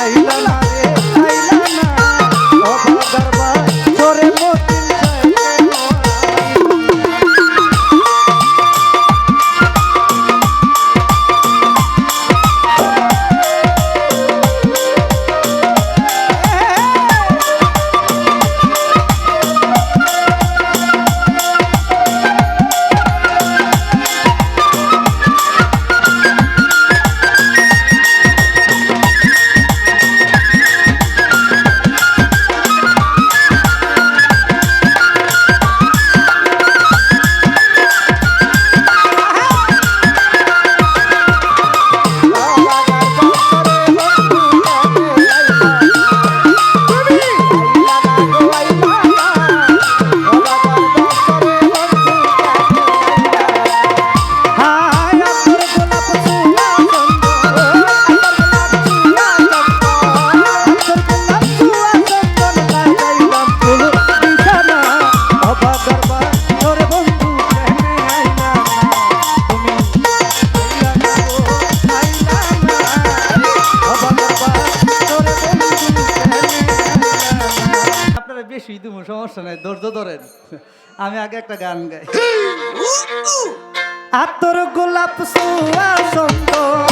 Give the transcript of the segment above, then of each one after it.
আইলা আগে একটা গান গাই। আতর গোলাপ সোয়া সুন্দর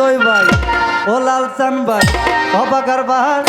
জয় ভাই ও লাল লালচান ভাই অবাকার বাহার।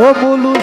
我不露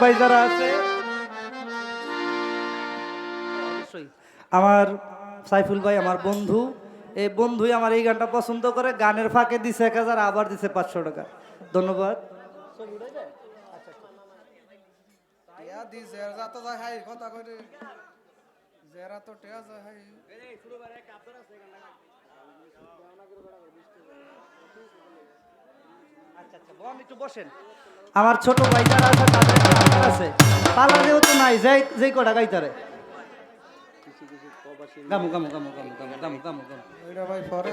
ভাই যারা আছে, আমার সাইফুল ভাই, আমার বন্ধু, এই বন্ধুই আমার এই গানটা পছন্দ করে, গানের ফাঁকে দিছে এক হাজার, আবার দিছে পাঁচশো টাকা। ধন্যবাদ। কথা আমার ছোট ভাই যারা আছে তাদের আছে। পালা যেহেতু নাই যাই যেই কটা গাইতারে গামু গামু গামু গামু গামু গামু গামু গামু। ভাই পরে।